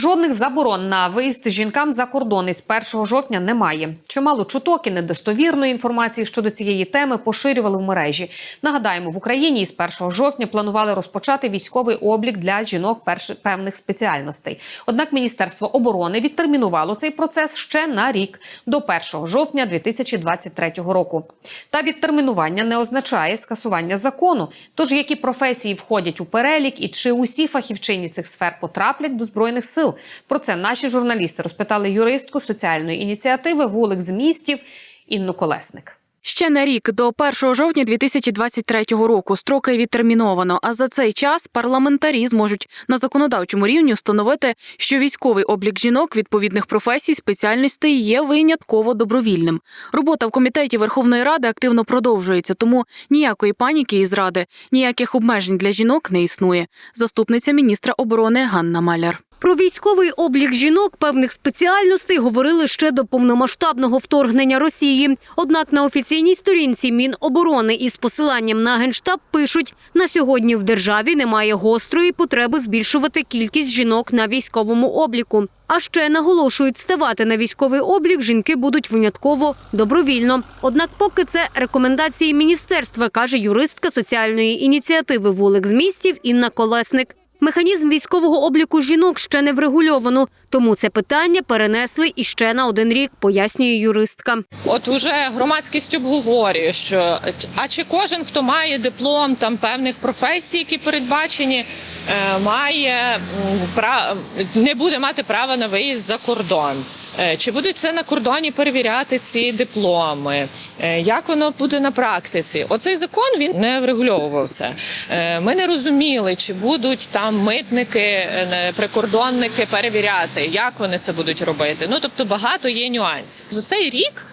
Жодних заборон на виїзд жінкам за кордон із 1 жовтня немає. Чимало чуток і недостовірної інформації щодо цієї теми поширювали в мережі. Нагадаємо, в Україні із 1 жовтня планували розпочати військовий облік для жінок перш- певних спеціальностей. Однак Міністерство оборони відтермінувало цей процес ще на рік до 1 жовтня 2023 року. Та відтермінування не означає скасування закону. Тож які професії входять у перелік і чи усі фахівчині цих сфер потраплять до збройних сил? Про це наші журналісти розпитали юристку соціальної ініціативи вулик з містів Інну Колесник. Ще на рік до 1 жовтня 2023 року строки відтерміновано. А за цей час парламентарі зможуть на законодавчому рівні встановити, що військовий облік жінок відповідних професій спеціальностей є винятково добровільним. Робота в комітеті Верховної Ради активно продовжується, тому ніякої паніки і зради, ніяких обмежень для жінок не існує. Заступниця міністра оборони Ганна Маляр. Про військовий облік жінок певних спеціальностей говорили ще до повномасштабного вторгнення Росії. Однак на офіційній сторінці Міноборони із посиланням на генштаб пишуть: на сьогодні в державі немає гострої потреби збільшувати кількість жінок на військовому обліку. А ще наголошують, ставати на військовий облік жінки будуть винятково добровільно. Однак, поки це рекомендації міністерства, каже юристка соціальної ініціативи вулик з містів Інна Колесник. Механізм військового обліку жінок ще не врегульовано, тому це питання перенесли іще на один рік, пояснює юристка. От вже громадськість обговорює, що а чи кожен, хто має диплом там певних професій, які передбачені, е, має не буде мати права на виїзд за кордон. Е, Чи будуть це на кордоні перевіряти ці дипломи? Е, Як воно буде на практиці? Оцей закон він не врегульовував це. Е, Ми не розуміли, чи будуть там митники, прикордонники перевіряти, як вони це будуть робити. Ну тобто багато є нюансів. За цей рік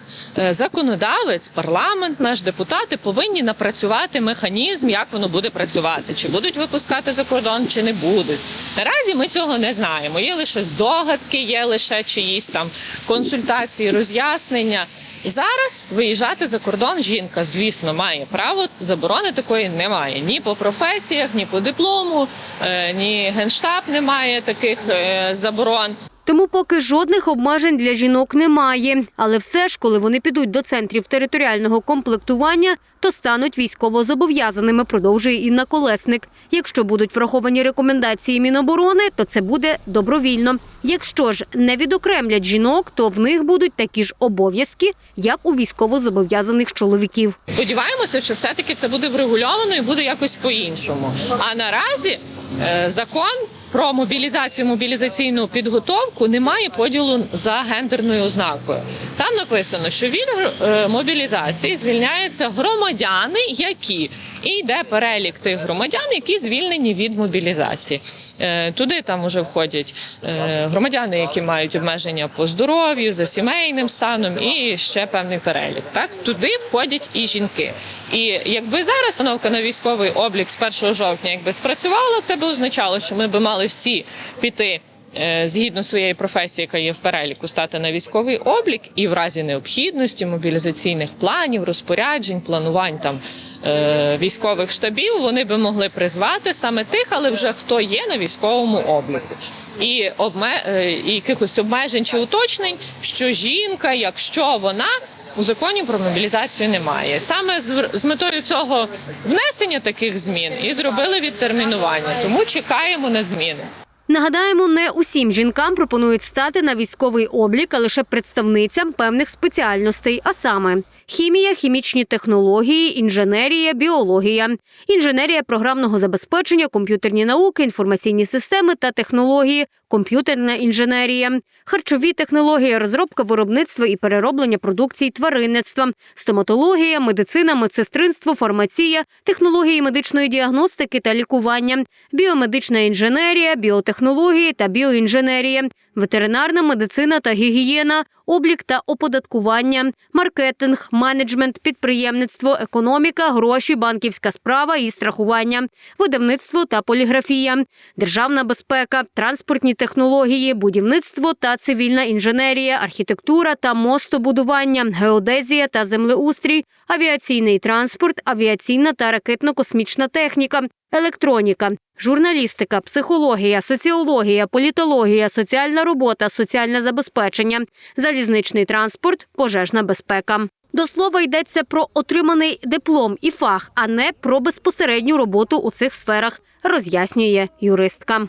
законодавець, парламент, наш депутати повинні напрацювати механізм, як воно буде працювати, чи будуть випускати за кордон, чи не будуть. Наразі ми цього не знаємо. Є лише здогадки, є лише чиїсь там консультації, роз'яснення. Зараз виїжджати за кордон жінка, звісно, має право. Заборони такої немає ні по професіях, ні по диплому, е, ні генштаб не має таких е, заборон. Тому поки жодних обмежень для жінок немає. Але все ж, коли вони підуть до центрів територіального комплектування, то стануть військовозобов'язаними, продовжує Інна Колесник. Якщо будуть враховані рекомендації Міноборони, то це буде добровільно. Якщо ж не відокремлять жінок, то в них будуть такі ж обов'язки, як у військовозобов'язаних чоловіків. Сподіваємося, що все-таки це буде врегульовано і буде якось по-іншому. А наразі е, закон про мобілізацію, мобілізаційну підготовку не має поділу за гендерною ознакою. Там написано, що від е, мобілізації звільняються громадяни, які і йде перелік тих громадян, які звільнені від мобілізації. Е, Туди там уже входять е, громадяни, які мають обмеження по здоров'ю, за сімейним станом, і ще певний перелік. Так туди входять і жінки. І якби зараз установка на військовий облік з 1 жовтня, якби спрацювала, це би означало, що ми би мали всі піти. е, Згідно своєї професії, яка є в переліку, стати на військовий облік, і в разі необхідності мобілізаційних планів, розпоряджень, планувань там е, військових штабів, вони би могли призвати саме тих, але вже хто є на військовому обліку. І обме е, і якихось обмежень чи уточнень, що жінка, якщо вона у законі про мобілізацію немає. Саме з, метою цього внесення таких змін і зробили відтермінування. Тому чекаємо на зміни. Нагадаємо, не усім жінкам пропонують стати на військовий облік, а лише представницям певних спеціальностей, а саме хімія, хімічні технології, інженерія, біологія, інженерія програмного забезпечення, комп'ютерні науки, інформаційні системи та технології, комп'ютерна інженерія, харчові технології, розробка виробництва і перероблення продукції тваринництва, стоматологія, медицина, медсестринство, фармація, технології медичної діагностики та лікування, біомедична інженерія, біотехнології та біоінженерія, ветеринарна медицина та гігієна, облік та оподаткування, маркетинг, менеджмент, підприємництво, економіка, гроші, банківська справа і страхування, видавництво та поліграфія, державна безпека, транспортні технології, будівництво та цивільна інженерія, архітектура та мостобудування, геодезія та землеустрій, авіаційний транспорт, авіаційна та ракетно-космічна техніка, електроніка, журналістика, психологія, соціологія, політологія, соціальна робота, соціальне забезпечення, залізничний транспорт, пожежна безпека. До слова йдеться про отриманий диплом і фах, а не про безпосередню роботу у цих сферах, роз'яснює юристка.